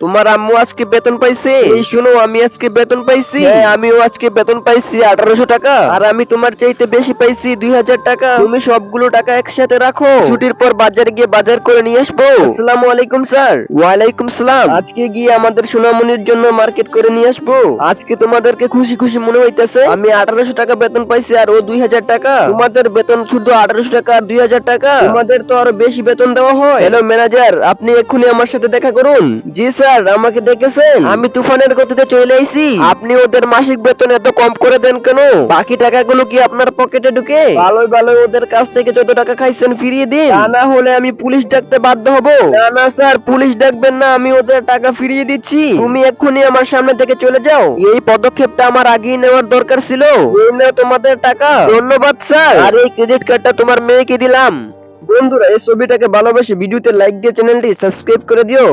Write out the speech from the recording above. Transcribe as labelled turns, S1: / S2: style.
S1: তোমার আম্মু আজকে বেতন পাইছে? এই শোনো আমি আজকে বেতন পাইছি। হ্যাঁ আমিও আজকে বেতন পাইছি আঠারোশো টাকা। আর আমি তোমার চাইতে বেশি পাইছি দুই হাজার টাকা। তুমি সবগুলো টাকা একসাথে রাখো। ছুটির পর বাজারে গিয়ে বাজার করে নিয়ে আসব। আসসালামু আলাইকুম স্যার। ওয়ালাইকুম সালাম। আজকে গিয়ে আমাদের সোনামনির জন্য মার্কেট করে নিয়ে আসব। আজকে তোমাদেরকে খুশি খুশি মনে হইতেছে। আমি আঠারোশো টাকা বেতন পাইছি আর ও দুই হাজার টাকা। তোমাদের বেতন শুধু আঠারোশো টাকা আর দুই হাজার টাকা। তোমাদের তো আরও বেশি বেতন দেওয়া হয়। হ্যালো ম্যানেজার আপনি এক্ষুনি আমার সাথে দেখা করুন। জি স্যার। আমাকে ডেকেছেন। আমি তুফানের গতিতে চলে আইছি। আপনি ওদের মাসিক বেতন এত কম করে দেন কেন? বাকি টাকাগুলো কি আপনার পকেটে ঢুকে? ভালোই ভালোই ওদের কাছ থেকে যত টাকা খাইছেন ফিরিয়ে দিন। তা না হলে আমি পুলিশ ডাকতে বাধ্য হব। না না স্যার পুলিশ ডাকবেন না আমি ওদের টাকা ফিরিয়ে দিচ্ছি। তুমি এক্ষুনি আমার সামনে থেকে চলে যাও। এই পদক্ষেপটা আমার আগেই নেওয়ার দরকার ছিল। এই নাও তোমাদের টাকা। ধন্যবাদ স্যার। আর এই ক্রেডিট কার্ডটা তোমার মেয়েকে দিলাম। বন্ধুরা এই ছবিটাকে ভালোবেসে ভিডিওতে লাইক দিয়ে চ্যানেলটি সাবস্ক্রাইব করে দিও।